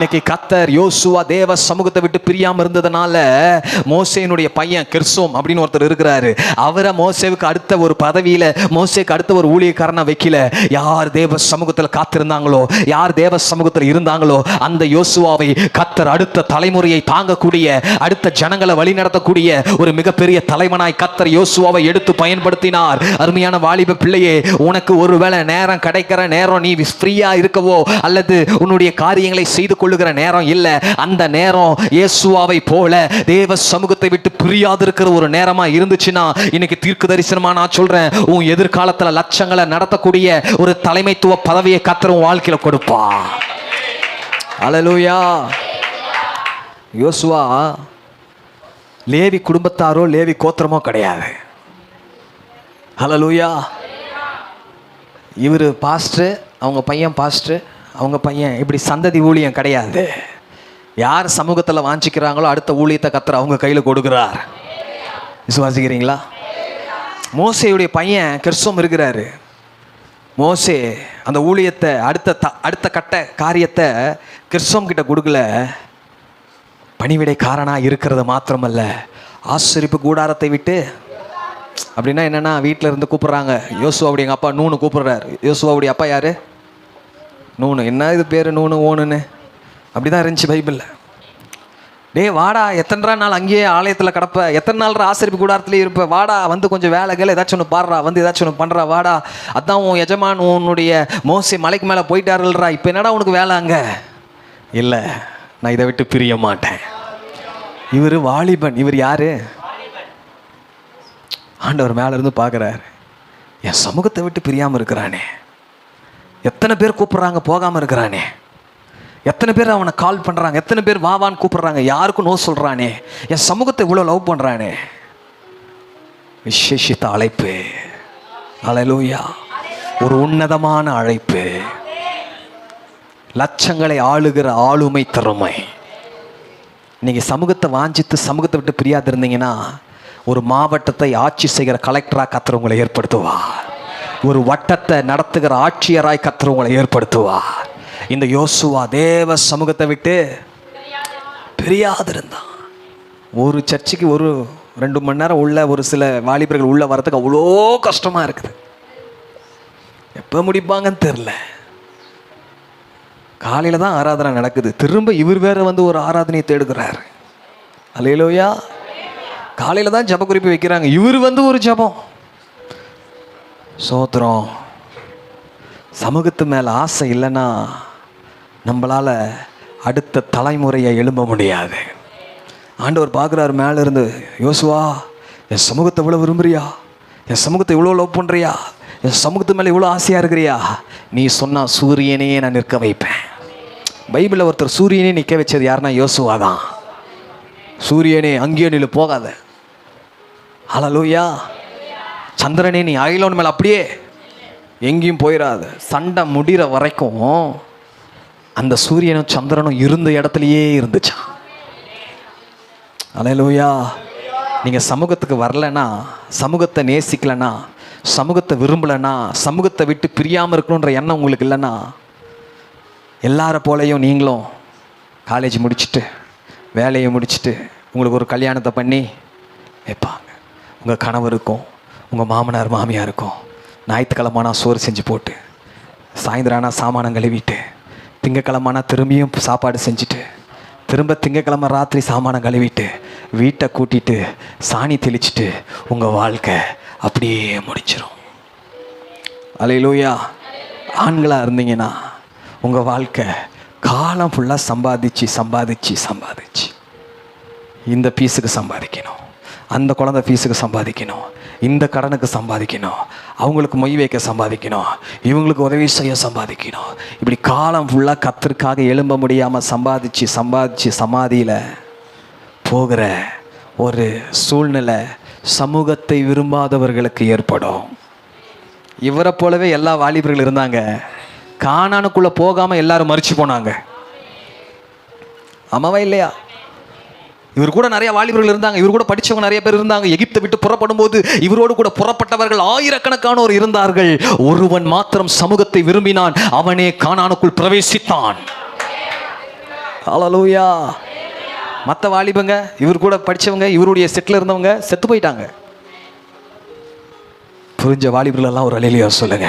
இன்னைக்கு கத்தர் யோசுவா தேவ சமூகத்தை விட்டு பிரியாம இருந்ததுனால மோசேனுடைய பையன் கிறிஸ்தோம் அப்படின்னு ஒருத்தர் இருக்கிறாரு. அவரை மோசேவுக்கு அடுத்த ஒரு பதவியில மோசேக்கு அடுத்த ஒரு ஊழியக்காரனா வைக்கல. யார் தேவ சமூகத்தில் காத்திருந்தாங்களோ யார் தேவ சமூகத்தில் இருந்தாங்களோ அந்த யோசுவாவை கத்தர் அடுத்த தலைமுறையை தாங்கக்கூடிய அடுத்த ஜனங்களை வழி நடத்தக்கூடிய ஒரு மிகப்பெரிய தலைவனாய் கத்தர் யோசுவாவை எடுத்து பயன்படுத்தினார். அருமையான வாலிப பிள்ளையே உனக்கு ஒருவேளை நேரம் கிடைக்கிற நேரம் நீ ஃப்ரீயா இருக்கவோ அல்லது உன்னுடைய காரியங்களை செய்து கொள்ளுகிற நேரம் இல்லை. அந்த நேரம் இயேசுவாவை போல தேவ சமூகத்தை விட்டு பிரியாது இருக்கிற ஒரு நேரமா இருந்துச்சுன்னா இன்னைக்கு தீர்க்க தரிசனமா நான் சொல்றேன் உன் எதிர்காலத்துல லட்சங்களை நடத்தக்கூடிய ஒரு தலைமைத்துவ பதவியை கத்துற உன் வாழ்க்கையில கொடுப்பா. அலலூயா யோசுவா லேவி குடும்பத்தாரோ லேவி கோத்திரமோ கிடையாது. ஹலலூயா இவர் பாஸ்டர் அவங்க பையன் பாஸ்டர் அவங்க பையன் இப்படி சந்ததி ஊழியம் கிடையாது. யார் சமூகத்தில் வாஞ்சிக்கிறாங்களோ அடுத்த ஊழியத்தை கத்துற அவங்க கையில் கொடுக்குறார். விசுவாசிக்கிறீங்களா? மோசையுடைய பையன் கிறிஸ்தவம் இருக்கிறாரு. மோசே அந்த ஊழியத்தை அடுத்த த அடுத்த கட்ட காரியத்தை கிறிஸ்தவம் கிட்ட கொடுக்கல. பணிவிடைக்காரனாக இருக்கிறது மாத்திரமல்ல. ஆசிரிப்பு கூடாரத்தை விட்டு அப்படின்னா என்னன்னா வீட்டில் இருந்து கூப்பிட்றாங்க. யோசுவாவுடைய எங்கள் அப்பா நூனு கூப்பிடுறாரு. யோசுவாவுடைய அப்பா யாரு? நூனு. என்ன இது பேர் நூனு ஓணுன்னு அப்படி தான் இருந்துச்சு பைபிளில். டேய் வாடா எத்தனை நாள் அங்கேயே ஆலயத்தில் கிடப்ப? எத்தனை நாள் ஆசிரியப்பு கூடாரத்துலேயே இருப்ப? வாடா வந்து கொஞ்சம் வேலை கேளு ஏதாச்சும் ஒன்று பாடுறா வந்து ஏதாச்சும் ஒன்று பண்ணுறா வாடா. அதான் உன் எஜமான் உன்னுடைய மோசி மலைக்கு மேலே போயிட்டாருல்றா. இப்போ என்னடா உனக்கு வேலை அங்கே? இல்லை நான் இதை விட்டு பிரிய மாட்டேன். இவர் வாலிபன். இவர் யாரு? ஆண்டவர் மேலேருந்து பார்க்குறாரு என் சமூகத்தை விட்டு பிரியாமல் இருக்கிறானே. எத்தனை பேர் கூப்பிட்றாங்க? போகாமல் இருக்கிறானே. எத்தனை பேர் அவனை கால் பண்ணுறாங்க எத்தனை பேர் வாவான்னு கூப்பிட்றாங்க? யாருக்கும் நோ சொல்கிறானே என் சமூகத்தை இவ்வளோ லவ் பண்ணுறானே விசேஷித்த அழைப்பு. அலையலூயா ஒரு உன்னதமான அழைப்பு. லட்சங்களை ஆளுகிற ஆளுமை திறமை. நீங்கள் சமூகத்தை வாஞ்சித்து சமூகத்தை விட்டு பிரியாது இருந்தீங்கன்னா ஒரு மாவட்டத்தை ஆட்சி செய்கிற கலெக்டராக கத்துறவங்களை ஏற்படுத்துவா ஏற்படுத்துவார். ஒரு வட்டத்தை நடத்துகிற ஆட்சியராய் கத்துற உங்களை ஏற்படுத்துவார். இந்த யோசுவா தேவ சமூகத்தை விட்டு பிரியாதிருந்தான். ஒரு சர்ச்சுக்கு ஒரு ரெண்டு மணி நேரம் உள்ள ஒரு சில வாலிபர்கள் உள்ள வரதுக்கு அவ்வளோ கஷ்டமாக இருக்குது. எப்போ முடிப்பாங்கன்னு தெரில காலையில் தான் ஆராதனை நடக்குது. திரும்ப இவர் வேற வந்து ஒரு ஆராதனையை தேடுகிறார். அலையிலோயா காலையில் தான் ஜப குறிப்பு வைக்கிறாங்க. இவர் வந்து ஒரு ஜபம். சோத்திரம் சமூகத்து மேலே ஆசை இல்லைன்னா நம்மளால் அடுத்த தலைமுறையை எழும்ப முடியாது. ஆண்டவர் பார்க்குறாரு மேலே இருந்து யோசுவா என் சமூகத்தை இவ்வளோ விரும்புறியா? என் சமூகத்தை இவ்வளோ லவ் பண்ணுறியா என் சமூகத்து மேலே இவ்வளோ ஆசையாக இருக்கிறியா? நீ சொன்னால் சூரியனையே நான் நிற்க வைப்பேன். பைபிளில் ஒருத்தர் சூரியனே நிற்க வச்சது யாருன்னா யோசுவா தான். சூரியனே அங்கேயே நில்லு போகாத. ஹalleluya. சந்திரனே நீ அயலோன் மேலே அப்படியே எங்கேயும் போயிடாது சண்டை முடிகிற வரைக்கும் அந்த சூரியனும் சந்திரனும் இருந்த இடத்துலையே இருந்துச்சான் அலையலூயா. நீங்கள் சமூகத்துக்கு வரலனா சமூகத்தை நேசிக்கலைன்னா சமூகத்தை விரும்பலைன்னா சமூகத்தை விட்டு பிரியாமல் இருக்கணுன்ற எண்ணம் உங்களுக்கு இல்லைன்னா எல்லார போலையும் நீங்களும் காலேஜ் முடிச்சுட்டு வேலையை முடிச்சுட்டு உங்களுக்கு ஒரு கல்யாணத்தை பண்ணி வைப்பாங்க. உங்கள் கணவருக்கும் உங்கள் மாமனார் மாமியாருக்கும் ஞாயிற்றுக்கிழமானா சோறு செஞ்சு போட்டு சாயந்தரம் ஆனால் சாமானம் கழுவிட்டு திங்கக்கிழமானா திரும்பியும் சாப்பாடு செஞ்சுட்டு திரும்ப திங்கக்கிழமை ராத்திரி சாமானம் கழுவிட்டு வீட்டை கூட்டிட்டு சாணி தெளிச்சுட்டு உங்கள் வாழ்க்கை அப்படியே முடிச்சிடும் அலையிலூயா. ஆண்களாக இருந்தீங்கன்னா உங்கள் வாழ்க்கை காலம் ஃபுல்லாக சம்பாதிச்சு சம்பாதிச்சு சம்பாதிச்சு. இந்த பீஸுக்கு சம்பாதிக்கணும். அந்த குழந்தை ஃபீஸுக்கு சம்பாதிக்கணும். இந்த கடனுக்கு சம்பாதிக்கணும். அவங்களுக்கு மொய் வைக்க சம்பாதிக்கணும். இவங்களுக்கு உதவி செய்ய சம்பாதிக்கணும். இப்படி காலம் ஃபுல்லாக கத்திற்காக எழும்ப முடியாமல் சம்பாதிச்சு சம்பாதிச்சு சமாதியில் போகிற ஒரு சூழ்நிலை சமூகத்தை விரும்பாதவர்களுக்கு ஏற்படும். இவரை போலவே எல்லா வாலிபர்கள் இருந்தாங்க. காணானுக்குள்ளே போகாமல் எல்லாரும் மறிச்சு போனாங்க. ஆமாவா இல்லையா? இவர் கூட நிறைய வாலிபர்கள் இருந்தாங்க இவர் கூட படித்தவங்க நிறைய பேர் இருந்தாங்க. எகிப்தை விட்டு புறப்படும் போது இவரோடு கூட புறப்பட்டவர்கள் ஆயிரக்கணக்கானோர் இருந்தார்கள். ஒருவன் மாத்திரம் சமூகத்தை விரும்பினான் அவனே காணானுக்குள் பிரவேசித்தான். ஹalleluya மற்ற வாலிபங்க இவர் கூட படித்தவங்க இவருடைய செட்டில் இருந்தவங்க செத்து போயிட்டாங்க. புரிஞ்ச வாலிபர்கள் எல்லாம் ஒரு அலையிலையா சொல்லுங்க.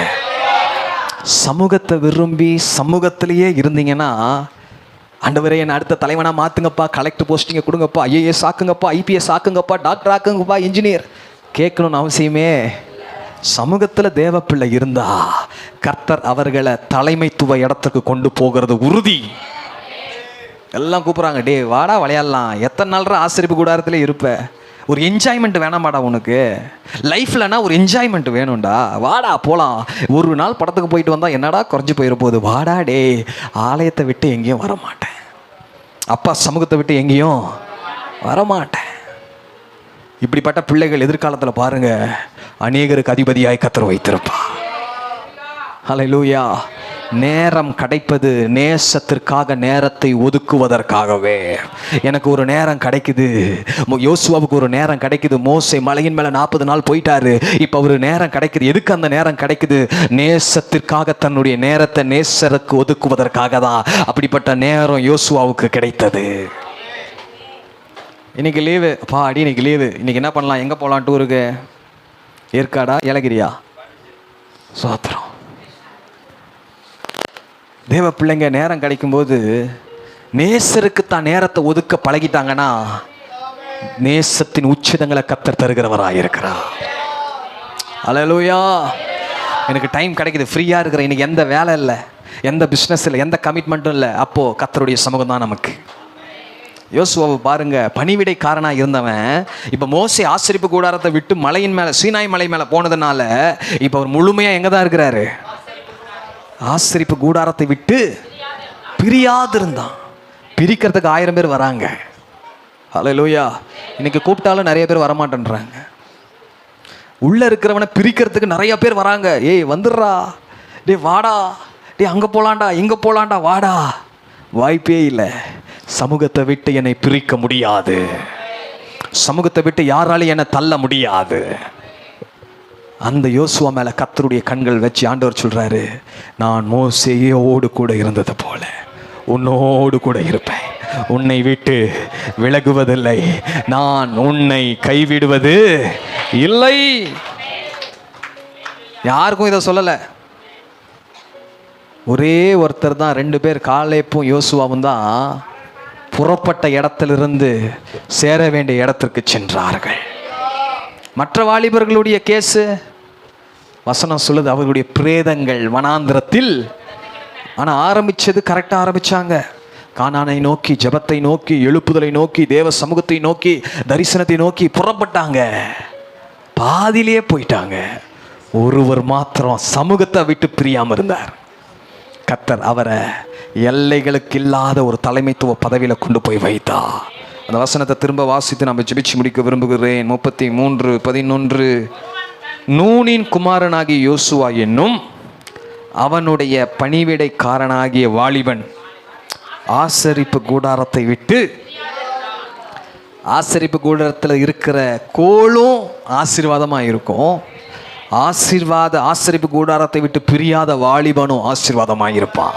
சமூகத்தை விரும்பி சமூகத்திலேயே இருந்தீங்கன்னா ஆண்டவரே என்னை அடுத்த தலைவனாக மாற்றுங்கப்பா கலெக்டர் போஸ்டிங்கை கொடுங்கப்பா ஐஏஎஸ் ஆக்குங்கப்பா ஐபிஎஸ் ஆக்குங்கப்பா டாக்டர் ஆக்குங்கப்பா இன்ஜினியர் கேட்கணும்னு அவசியமே சமூகத்தில் தேவப்பிள்ளை இருந்தா கர்த்தர் அவர்களை தலைமைத்துவ இடத்துக்கு கொண்டு போகிறது உறுதி. எல்லாம் கூப்பிட்றாங்க டே வாடா விளையாடலாம். எத்தனை நாள்ற ஆசிரியப்பு கூடாரத்தில் இருப்ப? ஒரு என்ஜாய்மெண்ட் வேணாமாடா உனக்கு. லைஃப்லனா ஒரு என்ஜாய்மெண்ட் வேணும்டா. வாடா போகலாம் ஒரு நாள் படத்துக்கு போயிட்டு வந்தால் என்னடா குறைஞ்சி போயிட போகுது? வாடா டே ஆலயத்தை விட்டு எங்கேயும் வர மாட்டேன் அப்பா சமூகத்தை விட்டு எங்கேயும் வரமாட்டேன். இப்படிப்பட்ட பிள்ளைகள் எதிர்காலத்தில் பாருங்க அநேகருக்கு அதிபதியாய் கத்தர் வைத்திருப்பா லூயா நேரம் கிடைப்பது நேசத்திற்காக நேரத்தை ஒதுக்குவதற்காகவே. எனக்கு ஒரு நேரம் கிடைக்குது. யோசுவாவுக்கு ஒரு நேரம் கிடைக்குது. மோசே மலையின் மேலே நாற்பது நாள் போயிட்டாரு. இப்போ ஒரு நேரம் கிடைக்குது. எதுக்கு அந்த நேரம் கிடைக்குது? நேசத்திற்காக தன்னுடைய நேரத்தை நேசருக்கு ஒதுக்குவதற்காக தான் அப்படிப்பட்ட நேரம் யோசுவாவுக்கு கிடைத்தது. இன்னைக்கு லீவு. அப்பா அடி இன்னைக்கு லீவு. இன்னைக்கு என்ன பண்ணலாம்? எங்கே போகலாம் டூருக்கு? ஏற்காடா? ஏலகிரியா? சோத்திரம் தேவ பிள்ளைங்க நேரம் கிடைக்கும்போது நேசருக்கு தான் நேரத்தை ஒதுக்க பழகிட்டாங்கன்னா நேசத்தின் உச்சிதங்களை கத்தர் தருகிறவராக இருக்கிறார் அலலூயா எனக்கு டைம் கிடைக்குது. ஃப்ரீயாக இருக்கிற இன்னைக்கு எந்த வேலை இல்லை. எந்த பிஸ்னஸ் இல்லை. எந்த கமிட்மெண்ட்டும் இல்லை. அப்போது கத்தருடைய சமூகம் தான் நமக்கு. யோசுவாவை பாருங்க. பணிவிடைக்காரனாக இருந்தவன் இப்போ மோசை ஆசிரிப்பு கூடாரத்தை விட்டு மலையின் மேலே சீனாய் மலை மேலே போனதுனால இப்போ அவர் முழுமையாக எங்கே தான் இருக்கிறாரு? ஆசிரிப்பு கூடாரத்தை விட்டு பிரியாதிருந்தான். பிரிக்கிறதுக்கு ஆயிரம் பேர் வராங்க. ஹலோ லோயா இன்னைக்கு கூப்பிட்டாலும் நிறைய பேர் வரமாட்டேன்றாங்க. உள்ளே இருக்கிறவனை பிரிக்கிறதுக்கு நிறைய பேர் வராங்க. ஏய் வந்துடுறா. டேய் வாடா. டே அங்கே போகலாண்டா இங்கே போகலாண்டா வாடா. வாய்ப்பே இல்லை. சமூகத்தை விட்டு என்னை பிரிக்க முடியாது. சமூகத்தை விட்டு யாராலையும் என்னை தள்ள முடியாது. அந்த யோசுவா மேலே கத்தருடைய கண்கள் வச்சு ஆண்டவர் சொல்கிறாரு நான் மோசையோடு கூட இருந்தது போல உன்னோடு கூட இருப்பேன். உன்னை விட்டு விலகுவதில்லை. நான் உன்னை கைவிடுவது இல்லை. யாருக்கும் இதை சொல்லலை. ஒரே ஒருத்தர் தான் ரெண்டு பேர் காலேப்பும் யோசுவாவும் தான் புறப்பட்ட இடத்திலிருந்து சேர வேண்டிய இடத்திற்கு சென்றார்கள். மற்ற வாலிபர்களுடைய கேஸு வசனம் சொல்லுது அவர்களுடைய பிரேதங்கள் வனாந்திரத்தில். ஆனால் ஆரம்பித்தது கரெக்டாக ஆரம்பித்தாங்க கானானை நோக்கி ஜெபத்தை நோக்கி எழுப்புதலை நோக்கி தேவ சமூகத்தை நோக்கி தரிசனத்தை நோக்கி புறப்பட்டாங்க. பாதியிலேயே போயிட்டாங்க. ஒருவர் மாத்திரம் சமூகத்தை விட்டு பிரியாமல் இருந்தார். கத்தர் அவரை எல்லைகளுக்கு இல்லாத ஒரு தலைமைத்துவ பதவியில் கொண்டு போய் வைத்தா அந்த வசனத்தை திரும்ப வாசித்து நம்ம ஜெபிச்சு முடிக்க விரும்புகிறேன். முப்பத்தி மூன்று பதினொன்று. நூனின் குமாரனாகிய யோசுவா என்னும் அவனுடைய பணிவிடைக்காரனாகிய வாலிபன் ஆசரிப்பு கூடாரத்தை விட்டு ஆசரிப்பு கூடாரத்தில் இருக்கிற கோளும் ஆசீர்வாதமாக இருக்கும். ஆசீர்வாத ஆசரிப்பு கூடாரத்தை விட்டு பிரியாத வாலிபனும் ஆசீர்வாதமாக இருப்பான்.